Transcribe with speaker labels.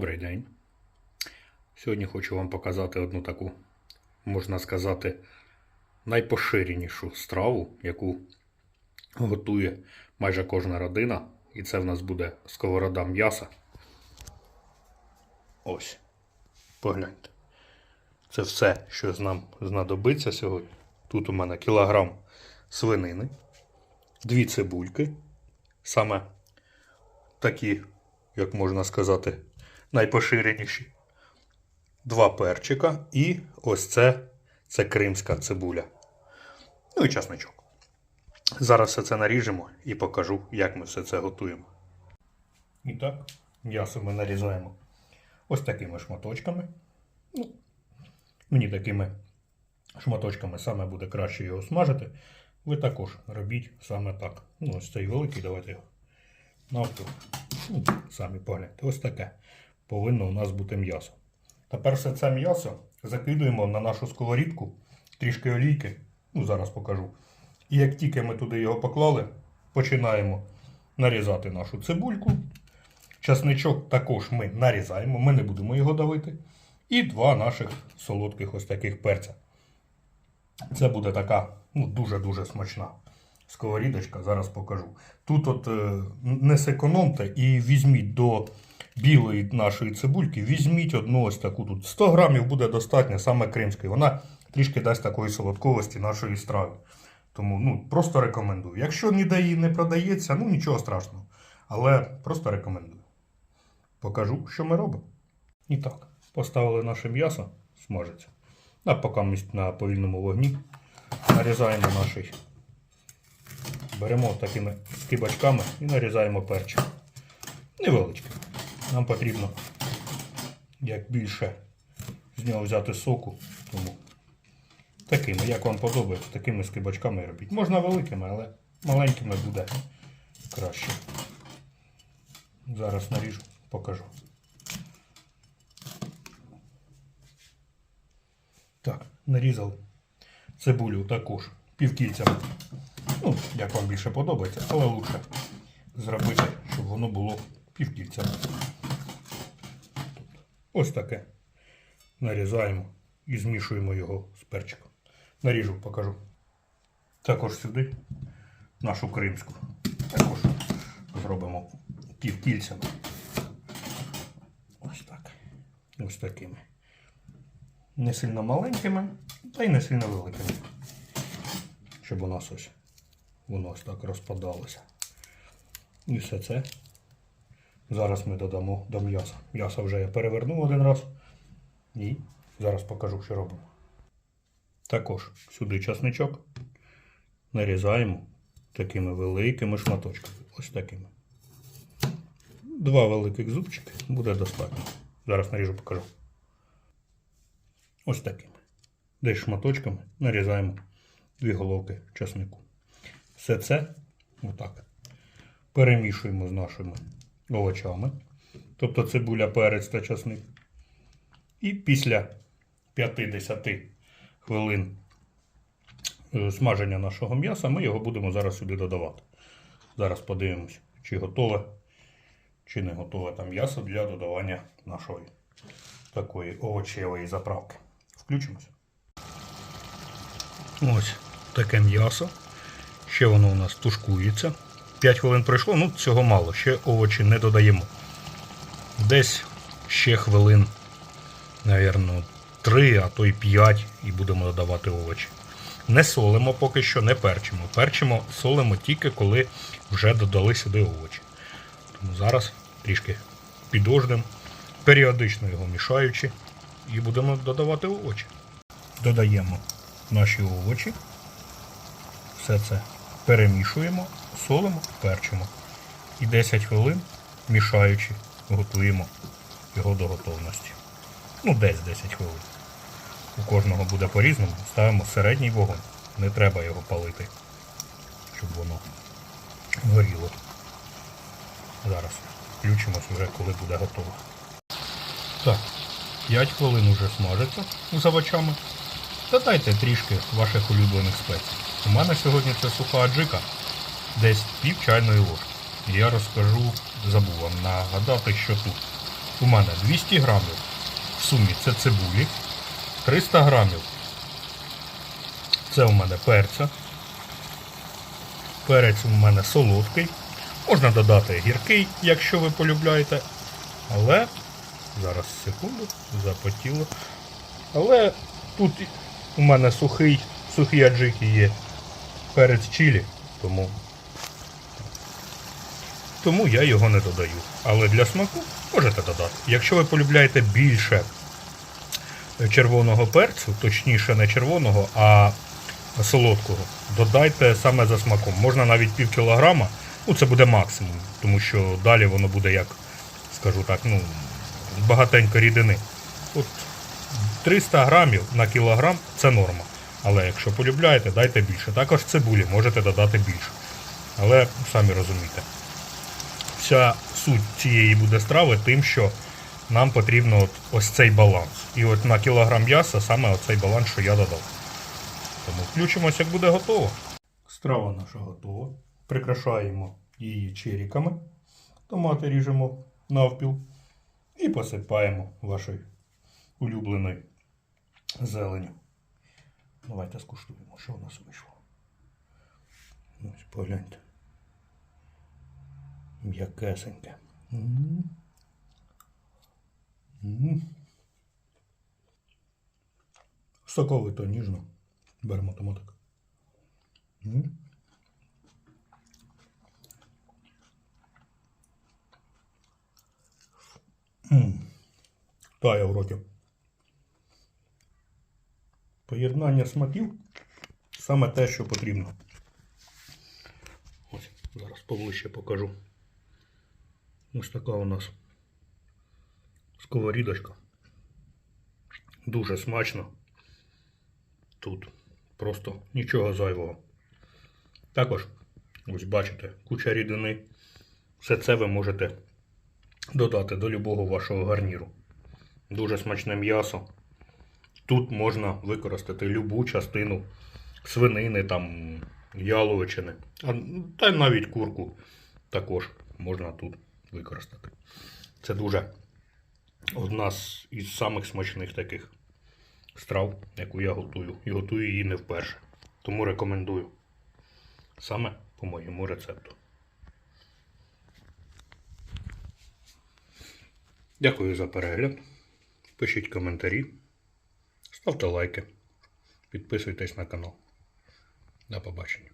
Speaker 1: Добрий день. Сьогодні хочу вам показати одну таку, можна сказати, найпоширенішу страву, яку готує майже кожна родина. І це в нас буде сковорода м'яса. Ось. Погляньте. Це все, що нам знадобиться сьогодні. Тут у мене кілограм свинини, дві цибульки, саме такі, як можна сказати, найпоширеніші. Два перчика і ось це, це кримська цибуля. Ну і часничок. Зараз все це наріжемо і покажу, як ми все це готуємо. І так, м'ясо ми нарізаємо ось такими шматочками. Ну, мені такими шматочками саме буде краще його смажити. Ви також робіть саме так. Ну, ось цей великий, давайте його навпіл. Ну, самі погляньте, ось таке повинно у нас бути м'ясо. Тепер все це м'ясо закидуємо на нашу сковорідку, трішки олійки, ну зараз покажу. І як тільки ми туди його поклали, починаємо нарізати нашу цибульку. Часничок також ми нарізаємо, ми не будемо його давити. І два наших солодких ось таких перця. Це буде така ну, дуже-дуже смачна сковорідочка, зараз покажу. Тут от е, не секономте і візьміть до білої нашої цибульки, візьміть одну ось таку тут. 100 грамів буде достатньо, саме кримської. Вона трішки дасть такої солодковості нашої страви. Тому ну, просто рекомендую. Якщо ніде її не продається, ну нічого страшного. Але просто рекомендую. Покажу, що ми робимо. І так, поставили наше м'ясо, смажиться. А поки ми на повільному вогні нарізаємо наший. Беремо такими скибачками і нарізаємо перчик. Невеличкий. Нам потрібно як більше з нього взяти соку. Тому такими, як вам подобається, такими скибачками робіть. Можна великими, але маленькими буде краще. Зараз наріжу, покажу. Так, нарізав цибулю також півкільцями. Ну, як вам більше подобається, але лучше зробити, щоб воно було півкільцями. Ось таке. Нарізаємо і змішуємо його з перчиком. Наріжу, покажу. Також сюди нашу кримську. Також зробимо півкільцями. Ось так. Ось такими. Не сильно маленькими, та й не сильно великими. Щоб у нас ось воно ось так розпадалося. І все це зараз ми додамо до м'яса. М'ясо вже я перевернув один раз. І зараз покажу, що робимо. Також сюди часничок нарізаємо такими великими шматочками. Ось такими. Два великих зубчики буде достатньо. Зараз наріжу покажу. Ось такими. Десь шматочками нарізаємо дві головки часнику. Все це отак. Перемішуємо з нашими овочами. Тобто цибуля, перець та часник. І після 50 хвилин е, смаження нашого м'яса ми його будемо зараз сюди додавати. Зараз подивимось, чи готове, чи не готове там м'ясо для додавання нашої такої овочевої заправки. Включимось. Ось таке м'ясо. Ще воно у нас тушкується. 5 хвилин пройшло, ну цього мало, ще овочі не додаємо. Десь ще хвилин, напевно, 3, а то й 5 і будемо додавати овочі. Не солимо поки що, не перчимо. Перчимо, солимо тільки коли вже додали сюди овочі. Тому зараз трішки підождемо, періодично його мішаючи, і будемо додавати овочі. Додаємо наші овочі. Все це перемішуємо, солимо, перчимо. І 10 хвилин, мішаючи, готуємо його до готовності. Ну, десь 10 хвилин. У кожного буде по-різному. Ставимо середній вогонь. Не треба його палити, щоб воно горіло. Зараз включимось вже, коли буде готово. Так, 5 хвилин уже смажиться з овочами. Додайте трішки ваших улюблених спецій. У мене сьогодні це суха аджика, десь пів чайної ложки. Я розкажу, забув вам нагадати, що тут. у мене 200 грамів в сумі це цибулі, 300 грамів це у мене перця. Перець у мене солодкий. Можна додати гіркий, якщо ви полюбляєте. Але зараз секунду, запотіло. Але тут у мене сухий, сухі аджики є перець чилі, тому, тому я його не додаю. Але для смаку можете додати. Якщо ви полюбляєте більше червоного перцю, точніше не червоного, а солодкого, додайте саме за смаком. Можна навіть пів кілограма, ну це буде максимум, тому що далі воно буде як, скажу так, ну, багатенько рідини. От 300 грамів на кілограм це норма. Але якщо полюбляєте, дайте більше. Також цибулі можете додати більше. Але самі розумієте. Вся суть цієї буде страви тим, що нам потрібно от ось цей баланс. І от на кілограм м'яса саме оцей баланс, що я додав. Тому включимося, як буде готово. Страва наша готова. Прикрашаємо її черіками. Томати ріжемо навпіл. І посипаємо вашою улюбленою зеленю. Давайте скуштуємо, що у нас вийшло. Ось погляньте. М'якесеньке. Соковито ніжно. Беремо томатик. Тає в роті. Поєднання смаків саме те, що потрібно. Ось, зараз поближче покажу. Ось така у нас сковорідочка. Дуже смачно. Тут просто нічого зайвого. Також, ось бачите, куча рідини. Все це ви можете додати до любого вашого гарніру. Дуже смачне м'ясо. Тут можна використати любу частину свинини, там, яловичини, а, та й навіть курку також можна тут використати. Це дуже одна з із самих смачних таких страв, яку я готую. І готую її не вперше. Тому рекомендую. Саме по моєму рецепту. Дякую за перегляд. Пишіть коментарі. Ставте лайки. Підписуйтесь на канал. До побачення.